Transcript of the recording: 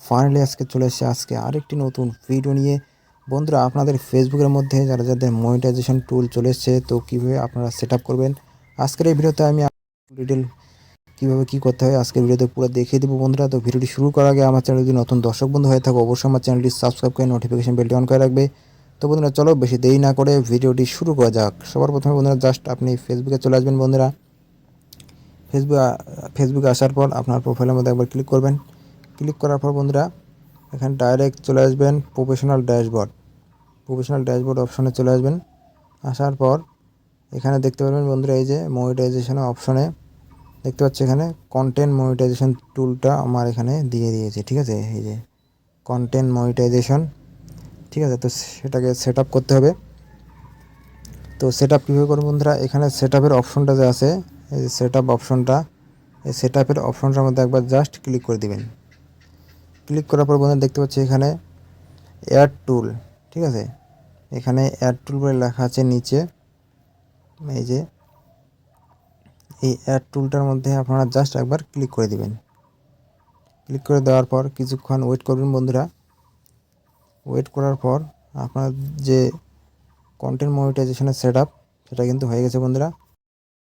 Finally আজকে চলে এসেছে আজকে আরেকটি নতুন ভিডিও নিয়ে। বন্ধুরা, আপনাদের ফেসবুকের মধ্যে যারা যাদের মনিটাইজেশন টুল চলে এসেছে, তো কীভাবে আপনারা সেট করবেন? আজকের এই ভিডিওতে আমি ডিটেল কীভাবে কী করতে হয়, আজকের ভিডিওতে পুরো দেখিয়ে দেবো বন্ধুরা। তো ভিডিওটি শুরু করার আগে আমার চ্যানেল যদি নতুন দর্শক বন্ধু হয়ে থাকে, অবশ্যই আমার চ্যানেলটি সাবস্ক্রাইব করে নোটিফিকেশন বেলটি অন করে রাখবে। তো বন্ধুরা, চলো বেশি দেরি না করে ভিডিওটি শুরু করা যাক। সবার প্রথমে বন্ধুরা জাস্ট আপনি ফেসবুকে চলে আসবেন বন্ধুরা। ফেসবুক ফেসবুকে আসার পর আপনার প্রোফাইলের মধ্যে একবার ক্লিক করবেন। ক্লিক করার পর বন্ধুরা, এখানে ডাইরেক্ট চলে আসবেন প্রফেশনাল ড্যাশবোর্ড প্রফেশনাল ড্যাশবোর্ড অপশনে চলে আসবেন। আসার পর এখানে দেখতে পারবেন বন্ধুরা, এই যে মনিটাইজেশনের অপশনে দেখতে পাচ্ছি এখানে কন্টেন্ট মনিটাইজেশন টুলটা আমার এখানে দিয়ে দিয়েছে, ঠিক আছে? এই যে কন্টেন্ট মনিটাইজেশন ঠিক আছে? তো সেটাকে সেট করতে হবে। তো সেট আপ কীভাবে করব বন্ধুরা, এখানে সেট আপের অপশনটা যে আছে, এই যে সেট অপশনটা এই সেট আপের অপশনটার মধ্যে একবার জাস্ট ক্লিক করে দিবেন। ক্লিক করার পর বন্ধুরা দেখতে পাচ্ছি এখানে অ্যাড টুল ঠিক আছে? এখানে অ্যাড টুল বলে লেখা আছে নিচে। এই যে, এই অ্যাড টুলটার মধ্যে আপনারা জাস্ট একবার ক্লিক করে দিবেন। ক্লিক করে দেওয়ার পর কিছুক্ষণ ওয়েট করবেন বন্ধুরা। ওয়েট করার পর আপনার যে কন্টেন্ট মনিটাইজেশনের সেট আপ সেটা কিন্তু হয়ে গেছে বন্ধুরা।